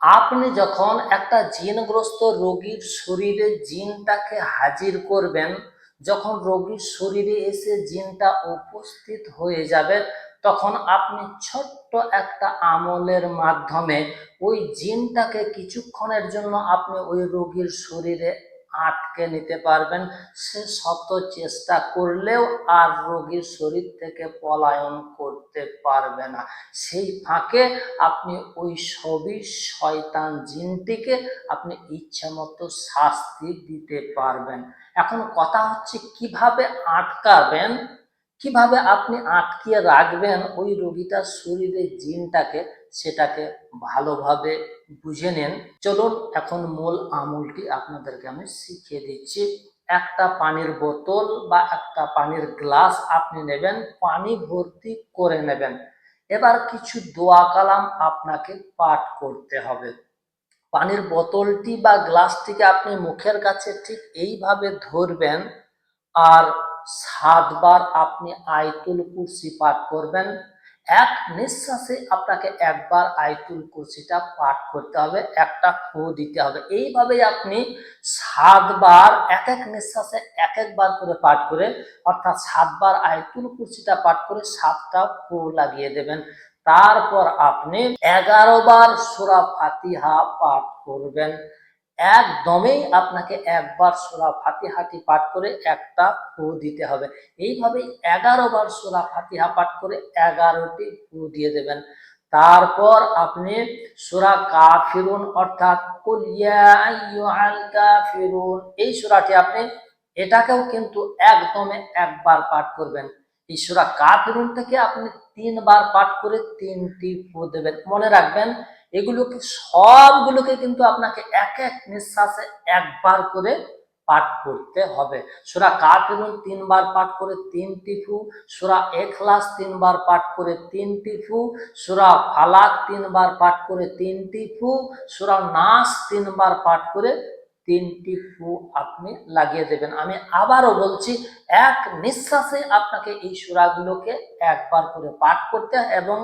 আপনি যখন একটা জিনগ্রস্ত রোগীর শরীরে জিনটাকে হাজির করবেন, যখন রোগীর শরীরে এসে জিনটা উপস্থিত হয়ে যাবে, তখন আপনি ছোট্ট একটা আমলের মাধ্যমে ওই জিনটাকে কিছুক্ষণের জন্য আপনি ওই রোগীর শরীরে আটকে নিতে পারবেন। সে শত চেষ্টা করলেও আর রোগীর শরীর থেকে পলায়ন করতে পারবে না। সেই ফাঁকে আপনি ওই সবই শয়তান জিনটিকে আপনি ইচ্ছা মতো শাস্তি দিতে পারবেন। এখন কথা হচ্ছে, কীভাবে আটকাবেন? কীভাবে আপনি আটকিয়ে রাখবেন ওই রোগীটার শরীরে জিনটাকে? সেটাকে ভালোভাবে বুঝে নেন। চলুন এখন মূল আমলটি আপনাদেরকে আমি শিখিয়ে দিচ্ছি। একটা পানির বোতল বা একটা পানির গ্লাস আপনি নেবেন, পানি ভর্তি করে নেবেন। এবার কিছু দোয়া কালাম আপনাকে পাঠ করতে হবে। পানির বোতলটি বা গ্লাসটিকে আপনি মুখের কাছে ঠিক এইভাবে ধরবেন আর সাতবার আপনি আয়তুল কুরসি পাঠ করবেন। এক নিঃশ্বাসে আপনাকে একবার আয়তুল কুরসিটা পাঠ করতে হবে, একটা ফু দিতে হবে। এইভাবেই আপনি সাতবার এক এক নিঃশ্বাসে এক একবার করে পাঠ করে, অর্থাৎ সাতবার আয়তুল কুরসিটা পাঠ করে সাতটা ফু লাগিয়ে দেবেন। তারপর আপনি এগারো বার সুরা ফাতিহা পাঠ করবেন। একদমই আপনাকে একবার সোরা ফাতিহাটি পাঠ করে একটা ফু দিতে হবে। এইভাবে এগারো বার সোরা ফাতিহা পাঠ করে এগারোটি ফু দিয়ে দেবেন। তারপর আপনি সুরা কাফিরুন অর্থাৎ কাফিরুন, এই সুরাটি আপনি এটাকেও কিন্তু একদমে একবার পাঠ করবেন। এই সুরা কাফিরুন থেকে আপনি তিনবার পাঠ করে তিনটি ফু দেবেন। মনে রাখবেন এগুলোকে, সবগুলোকে কিন্তু আপনাকে এক এক নিঃশ্বাসে একবার করে পাঠ করতে হবে। সুরা কাফিরুন তিনবার পাঠ করে তিনটি ফু, সুরা এখলাস তিনবার পাঠ করে তিনটি ফু, সুরা ফালাক তিনবার পাঠ করে তিনটি ফু, সুরা নাস তিনবার পাঠ করে তিনটি ফু আপনি লাগিয়ে দেবেন। আমি আবারও বলছি, এক নিঃশ্বাসে আপনাকে এই সুরাগুলোকে একবার করে পাঠ করতে এবং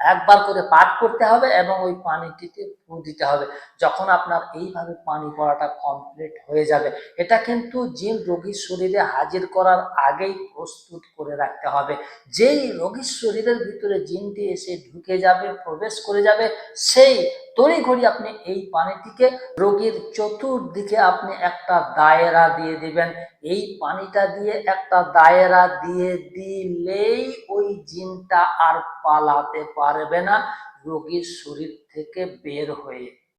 একবার করে পাঠ করতে হবে এবং ওই পানিটিতে ফু দিতে হবে। যখন আপনার এইভাবে পানি পড়াটা কমপ্লিট হয়ে যাবে, এটা কিন্তু জিন রোগীর শরীরে হাজির করার আগেই প্রস্তুত করে রাখতে হবে। যেই রোগীর শরীরের ভিতরে জিনটি এসে ঢুকে যাবে, প্রবেশ করে যাবে, সেই তড়িঘড়ি আপনি এই পানিটিকে রোগীর চতুর্দিকে আপনি একটা দায়রা দিয়ে দিবেন। এই পানিটা দিয়ে একটা দায়েরা দিয়ে দিলেই ওই জিনটা আর পালাতে পারবে না, রোগীর শরীর থেকে বের হয়ে